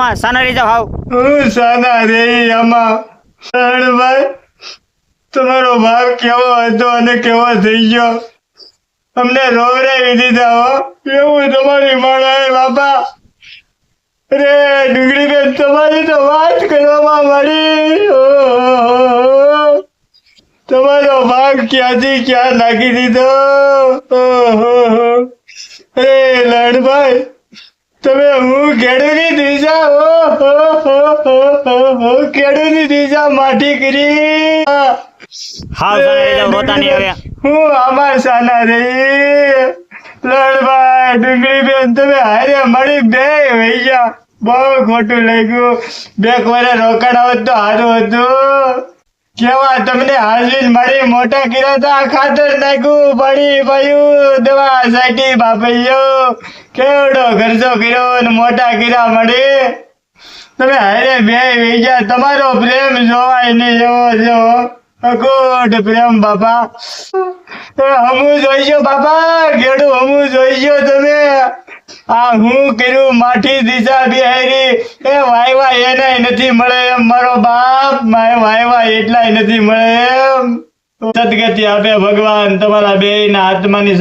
આમાં સાના રહી જાવ હું સાના રે આમાં તમારો ભાવ કેવો હતો અને કેવો થઈ ગયો? અમને રોવરાવી દીધા હો. એવું તમારી માણાએ બાપા, અરે ડુંગળી બેન તમારી તો વાત કરવામાં મળી. તમારો ભાગ ક્યાંથી ક્યાં નાખી દીધો? અરે તમે હું ખેડૂની દિશા હો હો ખેડૂની દિશા માટી કરી. હા નહીં હવે. હું આમાં સાના રહી લડભાઈ ડુંગળી બેન તમે હારે મળી બે વહી ગયા. બહુ ખોટું લાગ્યું. બે કોરે રોકાણ આવત તો સારું હતું. કેવા તમને હાજરી મળી મોટા કિરાતા ખાતર નાખ્યું? પાણી પાયું દવા સાટી બાપૈયો. કેવડો ખર્ચો કર્યો ને મોટા કિરા મળી? તમે હારે બે વેજા તમારો પ્રેમ જોવાય નહીં એવો જો અકોટ પ્રેમ બાપા. હમું જોઈજો બાપા ખેડું હમું જોઈજો તમે. આ હું કર્યું માઠી દિશા બિહારી. એ વાયવા એનાય નથી મળે. એમ મારો બાપ મારે વાયવા એટલાય નથી મળે. એમ સદગતિ આપે ભગવાન. તમારા બે ના આત્માની